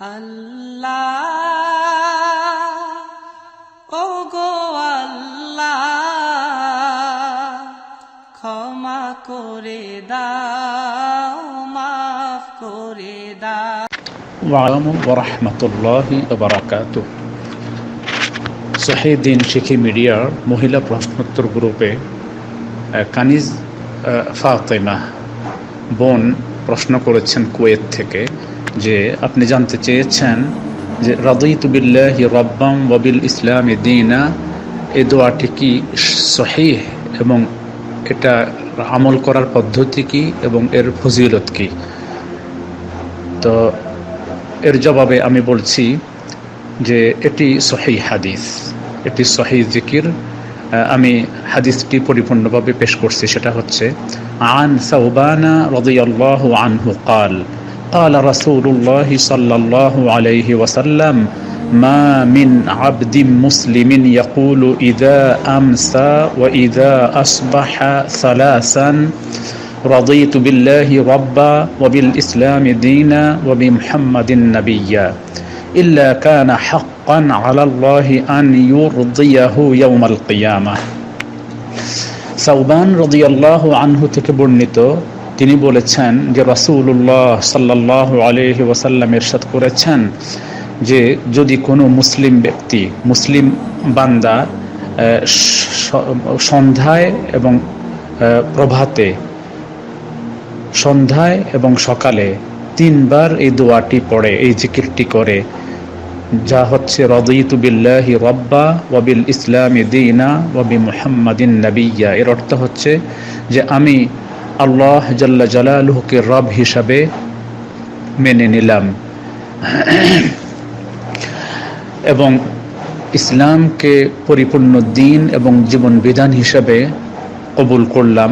আল্লাহ ও গো আল্লাহ, ক্ষমা করে দাও, মাফ করে দাও। ওয়ালাম ওরহমতুল্লাহি বারাকাতু শাহিদিন শিখি মিডিয়ার মহিলা প্রশ্নোত্তর গ্রুপে কানিজ ফাতেমা বোন প্রশ্ন করেছেন কুয়েত থেকে। যে আপনি জানতে চেয়েছেন যে রাদিত বিল্লাহি রব্বাম ববিল ইসলাম দিনা এ দোয়াটি কি সহি এবং এটা আমল করার পদ্ধতি কি এবং এর ফজিলত কি? তো এর জবাবে আমি বলছি যে এটি সহি হাদিস, এটি সহি জিকির। আমি হাদিসটি পরিপূর্ণভাবে পেশ করছি, সেটা হচ্ছে, আন সাউবানা রদিয়াল্লাহ আনহু কাল। قال رسول الله صلى الله عليه وسلم ما من عبد مسلم يقول إذا أمسى وإذا أصبح ثلاثا رضيت بالله ربا وبالإسلام دينا وبمحمد نبيا إلا كان حقا على الله أن يرضيه يوم القيامة সাউবান রদিয়াল্লাহ আনহু থেকে বর্ণিত তিনি বলেছেন যে রাসূলুল্লাহ সাল্লাহ আলহি ওয়াসাল্লাম এরশাদ করেছেন যে যদি কোনো মুসলিম ব্যক্তি, মুসলিম বান্দা সন্ধ্যায় এবং প্রভাতে, সন্ধ্যায় এবং সকালে তিনবার এই দোয়াটি পড়ে, এই জিকিরটি করে, যা হচ্ছে, রদিতু বিল্লাহি রব্বা ওয়াবিল ইসলামী দিনা ওয়াবি মুহাম্মাদিন নবিয়া এর অর্থ হচ্ছে যে আমি আল্লাহ জাল্লা জালালুহকে রব হিসাবে মেনে নিলাম। এবং ইসলামকে পরিপূর্ণ দিন এবং জীবন বিধান হিসাবে কবুল করলাম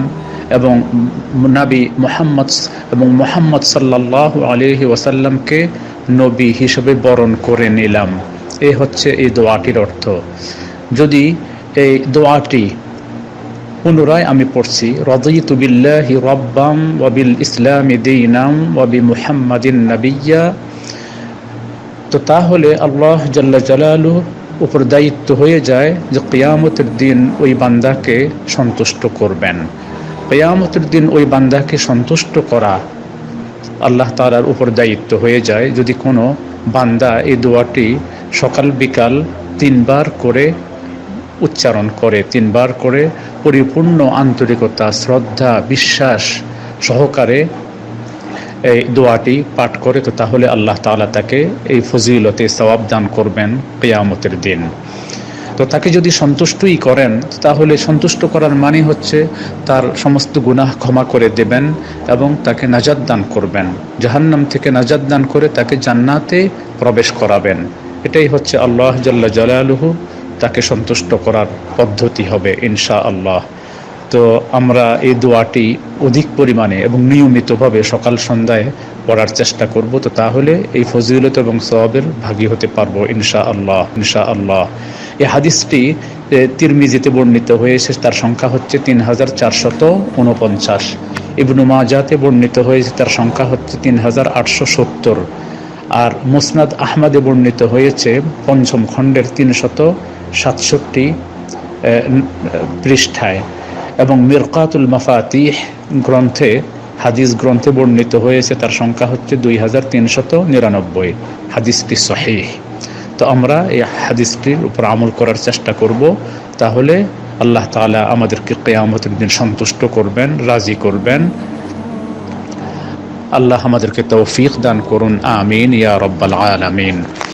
এবং নাবি মোহাম্মদ এবং মোহাম্মদ সাল্লাহ আলহি ওয়াসাল্লামকে নবী হিসেবে বরণ করে নিলাম। এ হচ্ছে এই দোয়াটির অর্থ। যদি এই দোয়াটি পুনরায় আমি পড়ছি, রদিতু বিল্লাহি রব্বাম ওয়াবিল ইসলামি দিনাম ওয়াবি মুহাম্মাদিন নবিয়া তো তাহলে আল্লাহ জাল্লা জালালু উপর দায়িত্ব হয়ে যায় যে কিয়ামতের দিন ওই বান্দাকে সন্তুষ্ট করবেন। কিয়ামতের দিন ওই বান্দাকে সন্তুষ্ট করা আল্লাহ তালার উপর দায়িত্ব হয়ে যায়। যদি কোনো বান্দা এই দোয়াটি সকাল বিকাল তিনবার করে উচ্চারণ করে, তিনবার করে পরিপূর্ণ আন্তরিকতা, শ্রদ্ধা, বিশ্বাস সহকারে এই দোয়াটি পাঠ করে, তো তাহলে আল্লাহ তাআলা তাকে এই ফজিলতে সওয়াব দান করবেন কেয়ামতের দিন। তো তাকে যদি সন্তুষ্টই করেন তাহলে সন্তুষ্ট করার মানে হচ্ছে তার সমস্ত গুনাহ ক্ষমা করে দেবেন এবং তাকে নাজাদ দান করবেন। জাহান্নাম থেকে নাজাদ দান করে তাকে জান্নাতে প্রবেশ করাবেন। এটাই হচ্ছে আল্লাহ জাল্লা জালালুহু তাকে সন্তুষ্ট করার পদ্ধতি হবে ইনশা আল্লাহ তো আমরা এই দোয়াটি অধিক পরিমাণে এবং নিয়মিতভাবে সকাল সন্ধ্যায় পড়ার চেষ্টা করব, তো তাহলে এই ফজিলত এবং সওয়াবের ভাগী হতে পারব ইনশা আল্লাহ ইনশা আল্লাহ এই হাদিসটি তিরমিজিতে বর্ণিত হয়েছে, তার সংখ্যা হচ্ছে তিন হাজার চারশত উনপঞ্চাশ ইবনু মাজাতে বর্ণিত হয়েছে, তার সংখ্যা হচ্ছে তিন হাজার আটশো সত্তর। আর মুসনাদ আহমদে বর্ণিত হয়েছে পঞ্চম খণ্ডের তিনশত সাতষট্টি পৃষ্ঠায়। এবং মিরকাতুল মাফাতিহ গ্রন্থে, হাদিস গ্রন্থে বর্ণিত হয়েছে, তার সংখ্যা হচ্ছে দুই হাজার তিনশত নিরানব্বই। হাদিসটি সহিহ। তো আমরা এই হাদিসটির উপর আমল করার চেষ্টা করব। তাহলে আল্লাহ তাআলা আমাদেরকে কেয়ামতের দিন সন্তুষ্ট করবেন, রাজি করবেন। আল্লাহ আমাদেরকে তৌফিক দান করুন আমিন ইয়া রব্বাল আলামিন